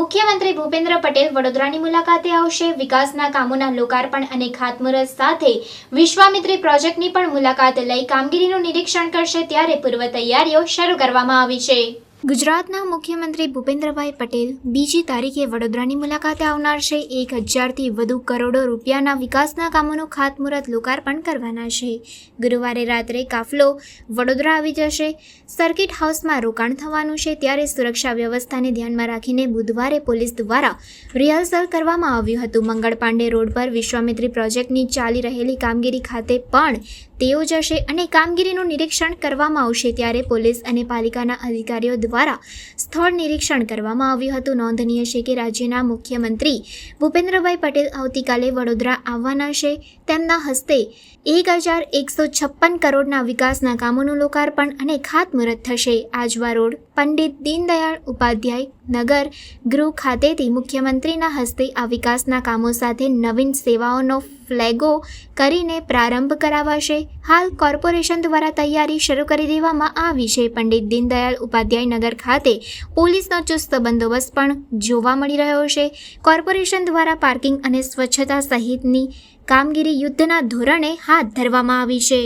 મુખ્યમંત્રી ભૂપેન્દ્ર પટેલ વડોદરાની મુલાકાતે આવશે. વિકાસના કામોના લોકાર્પણ અને ખાતમુહૂર્ત સાથે વિશ્વામિત્રી પ્રોજેક્ટની પણ મુલાકાત લઈ કામગીરીનું નિરીક્ષણ કરશે. ત્યારે પૂર્વ તૈયારીઓ શરૂ કરવામાં આવી છે. ગુજરાતના મુખ્યમંત્રી ભૂપેન્દ્રભાઈ પટેલ બીજી તારીખે વડોદરાની મુલાકાતે આવનાર છે. એક હજારથી વધુ કરોડો રૂપિયાના વિકાસના કામોનું ખાતમુહૂર્ત લોકાર્પણ કરવાના છે. ગુરુવારે રાત્રે કાફલો વડોદરા આવી જશે. સર્કિટ હાઉસમાં રોકાણ થવાનું છે. ત્યારે સુરક્ષા વ્યવસ્થાને ધ્યાનમાં રાખીને બુધવારે પોલીસ દ્વારા રિહર્સલ કરવામાં આવ્યું હતું. મંગળ પાંડે રોડ પર વિશ્વામિત્રી પ્રોજેક્ટની ચાલી રહેલી કામગીરી ખાતે પણ તેઓ જશે અને કામગીરીનું નિરીક્ષણ કરવામાં આવશે. ત્યારે પોલીસ અને પાલિકાના અધિકારીઓ દ્વારા સ્થળ નિરીક્ષણ કરવામાં આવ્યું હતું. નોંધનીય છે કે રાજ્યના મુખ્યમંત્રી ભૂપેન્દ્રભાઈ પટેલ આવતીકાલે વડોદરા આવવાના છે. તેમના હસ્તે એક હજાર એકસો છપ્પન કરોડના વિકાસના કામોનું લોકાર્પણ અને ખાતમુહૂર્ત થશે. આજવા રોડ પંડિત દીનદયાળ ઉપાધ્યાય નગર ગૃહ ખાતેથી મુખ્યમંત્રીના હસ્તે આ વિકાસના કામો સાથે નવીન સેવાઓનો ફ્લેગો કરીને પ્રારંભ કરાવાશે. હાલ કોર્પોરેશન દ્વારા તૈયારી શરૂ કરી દેવામાં આવી છે. પંડિત દીનદયાળ ઉપાધ્યાય નગર ખાતે પોલીસનો ચુસ્ત બંદોબસ્ત પણ જોવા મળી રહ્યો છે. કોર્પોરેશન દ્વારા પાર્કિંગ અને સ્વચ્છતા સહિતની કામગીરી યુદ્ધના ધોરણે હાથ ધરવામાં આવી છે.